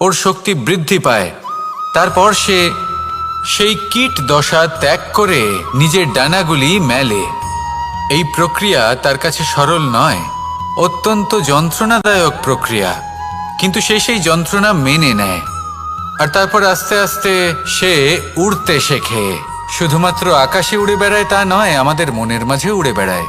ওর শক্তি বৃদ্ধি পায়। তারপর সে সেই কীট দশা ত্যাগ করে নিজের ডানাগুলি মেলে। এই প্রক্রিয়া তার কাছে সরল নয়, অত্যন্ত যন্ত্রণাদায়ক প্রক্রিয়া, কিন্তু সে সেই যন্ত্রণা মেনে নেয়। আর তারপর আস্তে আস্তে সে উড়তে শেখে। শুধুমাত্র আকাশে উড়ে বেড়ায় তা নয়, আমাদের মনের মাঝে উড়ে বেড়ায়।